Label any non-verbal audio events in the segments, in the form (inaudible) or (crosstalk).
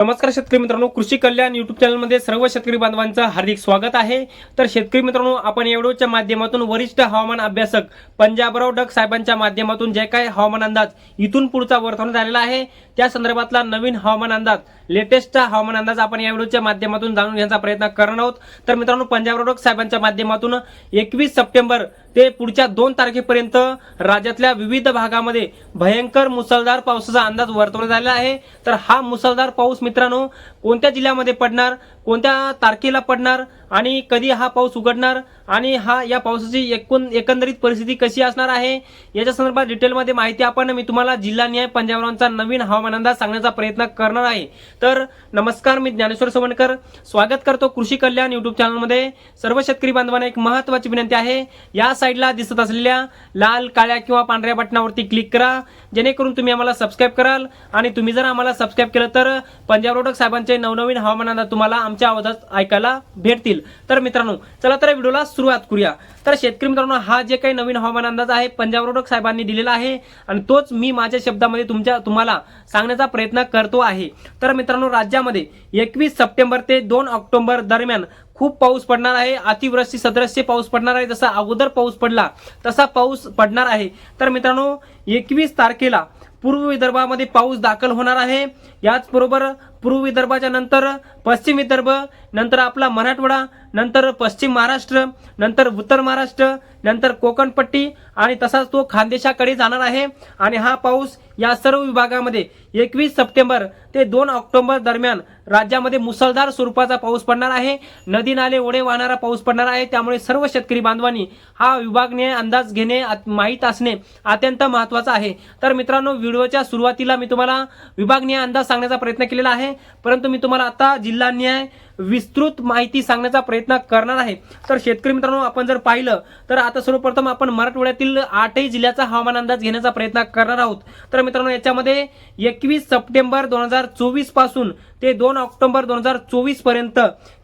नमस्कार शेतकरी मित्रांनो कृषी कल्याण युट्यूब चॅनलमध्ये सर्व शेतकरी बांधवांचं हार्दिक स्वागत आहे. तर शेतकरी मित्रांनो आपण एवढोच्या माध्यमातून वरिष्ठ हवामान अभ्यासक पंजाबराव डक साहेबांच्या माध्यमातून जे काही हवामान अंदाज इथून पुढचा वर्तवण्यात आलेला आहे त्या संदर्भातला नवीन हवामान अंदाज लेटेस्टचा हवामान अंदाज आपण या व्हिडिओच्या माध्यमातून जाणून घेण्याचा प्रयत्न करणार आहोत. तर मित्रांनो पंजाबराव डक साहेबांच्या माध्यमातून एकवीस सप्टेंबर ते पुढच्या दोन तारखेपर्यंत राज्यातल्या विविध भागामध्ये भयंकर मुसळधार पावसाचा अंदाज वर्तवण्यात आलेला आहे. तर हा मुसळधार पाऊस मित्रांनो कोणत्या जिल्ह्यामध्ये पडणार कोणत्या तारखेला पडणार आणि कधी हा पाऊस उघडणार आणि हा या पावसाची एकूण एकंदरीत परिस्थिती कशी असणार आहे याच्या संदर्भात डिटेलमध्ये माहिती आपण मी तुम्हाला जिल्हानिहाय पंजाबरावांचा नवीन हवामान अंदाज सांगण्याचा प्रयत्न करणार आहे. तर नमस्कार मी ज्ञानेश्वर सवणकर स्वागत करतो कृषी कल्याण युट्यूब चॅनलमध्ये. सर्व शेतकरी बांधवांना एक महत्त्वाची विनंती आहे. या साईडला दिसत असलेल्या लाल काळ्या किंवा पांढऱ्या बटनावरती क्लिक करा. जेणेकरून तुम्ही आम्हाला सबस्क्राईब कराल आणि तुम्ही जर आम्हाला सबस्क्राईब केलं तर पंजाब रोडक साहेबांचे नवनवीन हवामान अंदाज तुम्हाला आमच्या आवाजात ऐकायला भेटतील. तर मित्रांनो चला तर व्हिडिओला सुरुवात करूया. तर शेतकरी मित्रांनो हा जे काही नवीन हवामान अंदाज आहे पंजाब रोडक साहेबांनी दिलेला आहे आणि तोच मी माझ्या शब्दामध्ये तुमच्या तुम्हाला सांगण्याचा प्रयत्न करतो आहे. तर मित्रांनो राज्यामध्ये एकवीस सप्टेंबर ते दोन ऑक्टोबर दरम्यान खूप पाऊस पडणार आहे. अतिवृष्टी सदृश्य पाऊस पडणार आहे. जसा अगोदर पाऊस पडला तसा पाऊस पडणार आहे. तर मित्रांनो एकवीस तारखेला पूर्व विदर्भामध्ये पाऊस दाखल होणार आहे. याचबरोबर पूर्व विदर्भाच्या नंतर पश्चिम विदर्भ नंतर आपला मराठवाडा नंतर पश्चिम महाराष्ट्र नंतर उत्तर महाराष्ट्र नंतर कोकणपट्टी आणि तसाच तो खानदेशाकडे जाणार आहे. आणि हा पाऊस या सर्व विभागामध्ये एकवीस सप्टेंबर ते दोन ऑक्टोबर दरम्यान राज्यामध्ये मुसळधार स्वरूपाचा पाऊस पडणार आहे. नदी नाले ओढे वाहणारा पाऊस पडणार आहे. त्यामुळे सर्व शेतकरी बांधवांनी हा विभागनीय अंदाज घेणे माहीत असणे अत्यंत महत्त्वाचं आहे. तर मित्रांनो व्हिडिओच्या सुरुवातीला मी तुम्हाला विभागने अंदाज सांगण्याचा प्रयत्न केलेला आहे. परंतु मी तुम्हाला आता जिल्हा न्याय विस्तृत माहिती सांगण्याचा प्रयत्न करणार आहे. तर शेतकरी मित्रांनो आपण जर पाहिलं तर आता सर्वप्रथम आपण मराठवाड्यातील आठही जिल्ह्याचा हवामान अंदाज घेण्याचा प्रयत्न करणार आहोत. तर मित्रांनो याच्यामध्ये एकवीस सप्टेंबर दोन हजार चोवीसपासून ते दोन ऑक्टोबर दोन हजार चोवीसपर्यंत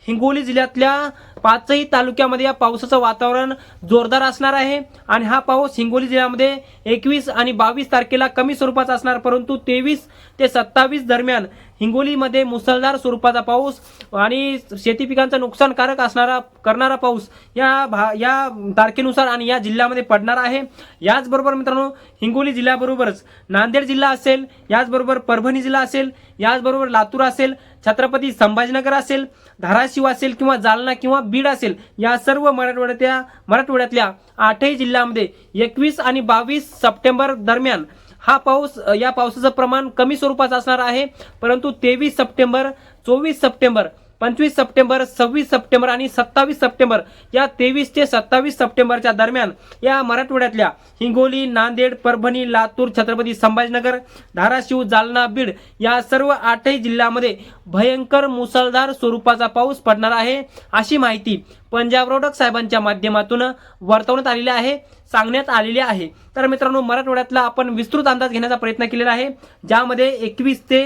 हिंगोली जिल्ह्यातल्या पाचही तालुक्यामध्ये या पावसाचं वातावरण जोरदार असणार आहे. आणि हा पाऊस हिंगोली जिल्ह्यामध्ये एकवीस आणि बावीस तारखेला कमी स्वरूपाचा असणार परंतु तेवीस ते सत्तावीस दरम्यान हिंगोलीमध्ये मुसळधार स्वरूपाचा पाऊस आणि शेती पिकांचं नुकसानकारक असणारा करणारा पाऊस या भा या तारखेनुसार आणि या जिल्ह्यामध्ये पडणार आहे. याचबरोबर मित्रांनो हिंगोली जिल्ह्याबरोबरच नांदेड जिल्हा असेल याचबरोबर परभणी जिल्हा असेल याचबरोबर लातूर असेल छत्रपती संभाजीनगर असेल धाराशिव असेल किंवा जालना किंवा बीड असेल या सर्व मराठवाड्यातल्या मराठवाड्यातल्या आठही जिल्ह्यामध्ये एकवीस आणि बावीस सप्टेंबर दरम्यान हा पाऊस या पावसाचं प्रमाण कमी स्वरूपाचं असणार आहे. परंतु तेवीस सप्टेंबर चोवीस सप्टेंबर पंचवीस सप्टेंबर सव्वीस सप्टेंबर आणि सत्तावीस सप्टेंबर या तेवीस ते सत्तावीस सप्टेंबरच्या दरम्यान या मराठवाड्यातल्या हिंगोली नांदेड परभणी लातूर छत्रपती संभाजीनगर धाराशिव जालना बीड या सर्व आठही जिल्ह्यामध्ये भयंकर मुसळधार स्वरूपाचा पाऊस पडणार आहे अशी माहिती पंजाब रोडक साहेबांच्या माध्यमातून वर्तवण्यात आलेली आहे सांगण्यात आलेली आहे. तर मित्रांनो मराठवाड्यातला आपण विस्तृत अंदाज घेण्याचा प्रयत्न केलेला आहे ज्यामध्ये एकवीस ते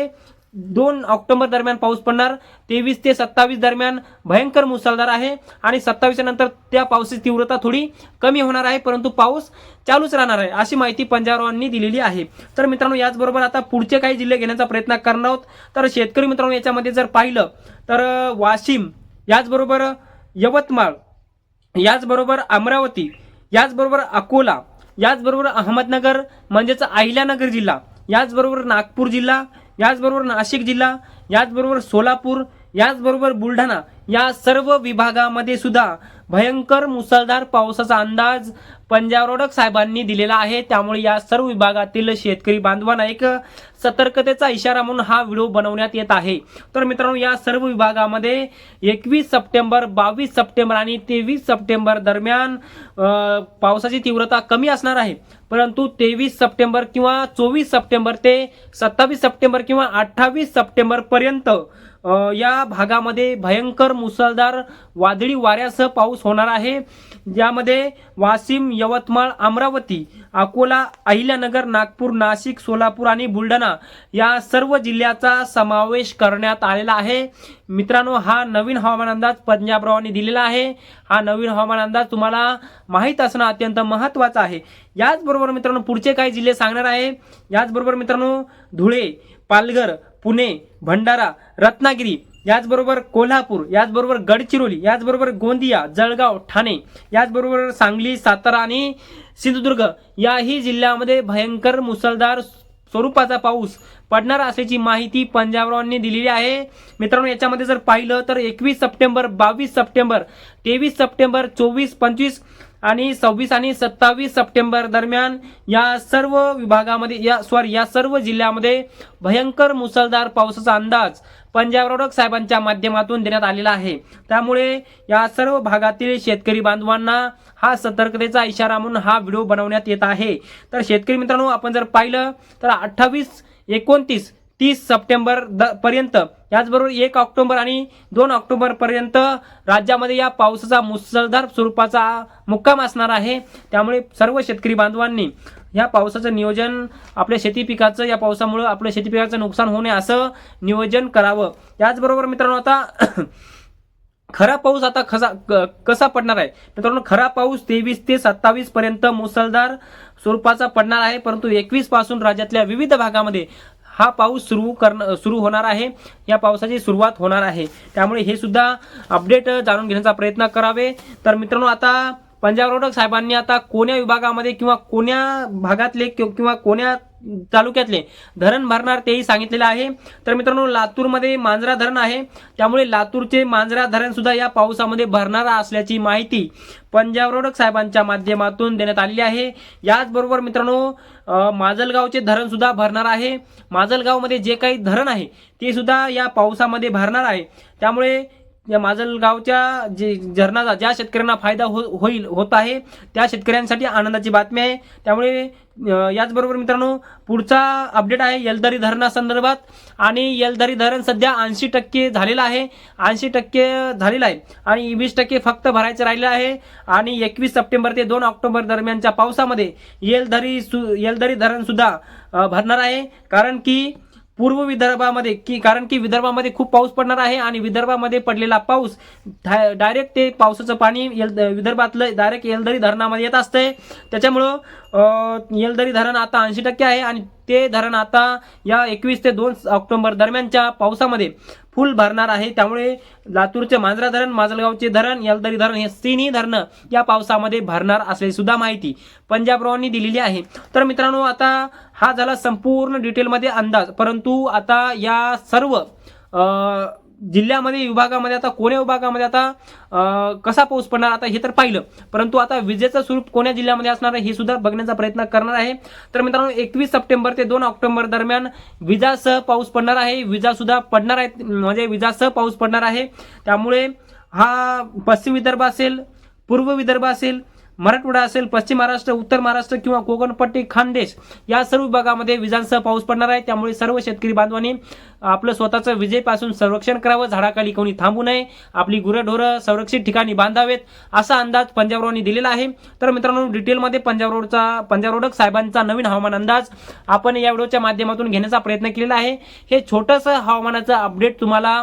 दोन ऑक्टोबर दरम्यान पाऊस पडणार तेवीस ते सत्तावीस दरम्यान भयंकर मुसळधार आहे आणि सत्तावीसच्या नंतर त्या पावसाची तीव्रता थोडी कमी होणार आहे परंतु पाऊस चालूच राहणार आहे अशी माहिती पंजाबरावांनी दिलेली आहे. तर मित्रांनो याचबरोबर आता पुढचे काही जिल्हे घेण्याचा प्रयत्न करणार आहोत. तर शेतकरी मित्रांनो याच्यामध्ये जर पाहिलं तर वाशिम याचबरोबर यवतमाळ याचबरोबर अमरावती याचबरोबर अकोला याचबरोबर अहमदनगर म्हणजेच अहिल्यानगर जिल्हा याचबरोबर नागपूर जिल्हा याचबरोबर नाशिक जिल्हा याचबरोबर सोलापूर याचबरोबर बुलढाणा या सर्व विभागामध्ये सुद्धा भयंकर मुसळधार पावसाचा अंदाज पंजाब रोडक साहेबांनी दिलेला आहे. त्यामुळे या सर्व विभागातील शेतकरी बांधवांना एक सतर्कतेचा इशारा म्हणून हा व्हिडिओ बनवण्यात येत आहे. तर मित्रांनो या सर्व विभागामध्ये एकवीस सप्टेंबर बावीस सप्टेंबर आणि तेवीस सप्टेंबर दरम्यान पावसाची तीव्रता कमी असणार आहे. परंतु तेवीस सप्टेंबर किंवा चोवीस सप्टेंबर ते सत्तावीस सप्टेंबर किंवा अठ्ठावीस सप्टेंबर पर्यंत या भागामध्ये भयंकर मुसळधार वादळी वाऱ्यासह पाऊस होणार आहे. ज्यामध्ये वाशिम यवतमाळ अमरावती अकोला अहिल्यानगर नागपूर नाशिक सोलापूर आणि बुलढाणा या सर्व जिल्ह्याचा समावेश करण्यात आलेला आहे. मित्रांनो हा नवीन हवामान अंदाज पंजाबरावांनी दिलेला आहे. हा नवीन हवामान अंदाज तुम्हाला माहीत असणं अत्यंत महत्त्वाचं आहे. याचबरोबर मित्रांनो पुढचे काही जिल्हे सांगणार आहे. याचबरोबर मित्रांनो धुळे पालघर पुणे भंडारा रत्नागिरी याचबरोबर कोल्हापूर याचबरोबर गडचिरोली याचबरोबर गोंदिया जळगाव ठाणे याचबरोबर सांगली सातारा आणि सिंधुदुर्ग याही जिल्ह्यामध्ये भयंकर मुसळधार स्वरूपाचा पाऊस पडणार असल्याची माहिती पंजाबरावांनी दिलेली आहे. मित्रांनो याच्यामध्ये जर पाहिलं तर एकवीस सप्टेंबर बावीस सप्टेंबर तेवीस सप्टेंबर चोवीस पंचवीस आणि सव्वीस आणि सत्तावीस सप्टेंबर दरम्यान या सर्व विभागामध्ये या सॉरी या सर्व जिल्ह्यामध्ये भयंकर मुसळधार पावसाचा अंदाज पंजाब साहेबांच्या माध्यमातून देण्यात आलेला आहे. त्यामुळे या सर्व भागातील शेतकरी बांधवांना हा सतर्कतेचा इशारा म्हणून हा व्हिडिओ बनवण्यात येत आहे. तर शेतकरी मित्रांनो आपण जर पाहिलं तर अठ्ठावीस एकोणतीस तीस सप्टेंबर द पर्यंत याचबरोबर एक ऑक्टोबर आणि दोन ऑक्टोबर पर्यंत राज्यामध्ये या पावसाचा मुसळधार स्वरूपाचा मुक्काम असणार आहे. त्यामुळे सर्व शेतकरी बांधवांनी या पावसाचं नियोजन आपल्या शेती पिकाचं या पावसामुळं आपल्या शेती पिकाचं नुकसान होऊ नये असं नियोजन करावं. याचबरोबर मित्रांनो आता (coughs) खरा पाऊस आता खसा क- कसा पडणार आहे? मित्रांनो खरा पाऊस तेवीस ते सत्तावीस पर्यंत मुसळधार स्वरूपाचा पडणार आहे परंतु एकवीसपासून राज्यातल्या विविध भागामध्ये हा पाऊस सुरू करण सुरू होणार आहे. या पावसाची सुरुवात होणार आहे. त्यामुळे हे सुद्धा अपडेट जाणून घेण्याचा प्रयत्न करावे. तर मित्रांनो आता पंजाब रोडक साहेबांनी आता कोण्या विभागामध्ये किंवा कोण्या भागातले किंवा कोण्या तालुक्यातले धरण भरणार तेही सांगितलेलं आहे. तर मित्रांनो लातूरमध्ये मांजरा धरण आहे. त्यामुळे लातूरचे मांजरा धरण सुद्धा या पावसामध्ये भरणार असल्याची माहिती पंजाब रोडक साहेबांच्या माध्यमातून देण्यात आलेली आहे. याचबरोबर मित्रांनो माजलगावचे धरण सुद्धा भरणार आहे. माजलगावमध्ये जे काही धरण आहे ते सुद्धा या पावसामध्ये भरणार आहे. त्यामुळे या माजलगावच्या जे धरणाचा ज्या शेतकऱ्यांना फायदा हो होईल होत आहे त्या शेतकऱ्यांसाठी आनंदाची बातमी आहे. त्यामुळे याचबरोबर मित्रांनो पुढचा अपडेट आहे येलदरी धरणासंदर्भात आणि येलदरी धरण सध्या ऐंशी टक्के झालेलं आहे. ऐंशी टक्के झालेलं आहे. आणि वीस टक्के फक्त भरायचं राहिलं आहे. आणि एकवीस सप्टेंबर ते दोन ऑक्टोबर दरम्यानच्या पावसामध्ये येलदरी सु येलदरी धरणसुद्धा भरणार आहे. कारण की पूर्व विदर्भामध्ये की कारण की विदर्भामध्ये खूप पाऊस पडणार आहे आणि विदर्भामध्ये पडलेला पाऊस डायरेक्ट ते पावसाचं पाणी यल विदर्भातलं डायरेक्ट येलदरी धरणामध्ये येत असतंय. त्याच्यामुळं येलदरी धरण आता ऐंशी टक्के आहे आणि ते धरण आता या एकवीस ते दोन ऑक्टोबर दरम्यानच्या पावसामध्ये फुल भरणार आहे. त्यामुळे लातूरचे मांजरा धरण माजलगावचे धरण यलदरी धरण हे तिन्ही धरणं या पावसामध्ये भरणार असल्याची सुद्धा माहिती पंजाबरावांनी दिलेली आहे. तर मित्रांनो आता हा झाला संपूर्ण डिटेलमध्ये अंदाज. परंतु आता या सर्व जिल्ह्यामध्ये विभागामध्ये आता कोण्या विभागामध्ये आता कसा पाऊस पडणार आता हे तर पाहिलं. परंतु आता विजेचं स्वरूप कोण्या जिल्ह्यामध्ये असणार आहे हे सुद्धा बघण्याचा प्रयत्न करणार आहे. तर मित्रांनो एकवीस सप्टेंबर ते दोन ऑक्टोबर दरम्यान विजासह पाऊस पडणार आहे. विजा सुद्धा पडणार आहेत म्हणजे विजासह पाऊस पडणार आहे. त्यामुळे हा पश्चिम विदर्भ असेल पूर्व विदर्भ असेल मराठवाडा असेल पश्चिम महाराष्ट्र उत्तर महाराष्ट्र किंवा कोकणपट्टी खानदेश या सर्व विभागामध्ये विजांसह पाऊस पडणार आहे. त्यामुळे सर्व शेतकरी बांधवांनी आपलं स्वतःचं विजेपासून संरक्षण करावं झाडाखाली कोणी थांबू नये आपली गुरंढोरं संरक्षित ठिकाणी बांधावेत असा अंदाज पंजाब दिलेला आहे. तर मित्रांनो डिटेलमध्ये पंजाब रोडचा पंजाब रोडक साहेबांचा नवीन हवामान अंदाज आपण या व्हिडिओच्या माध्यमातून घेण्याचा प्रयत्न केलेला आहे. हे छोटंसं हवामानाचं अपडेट तुम्हाला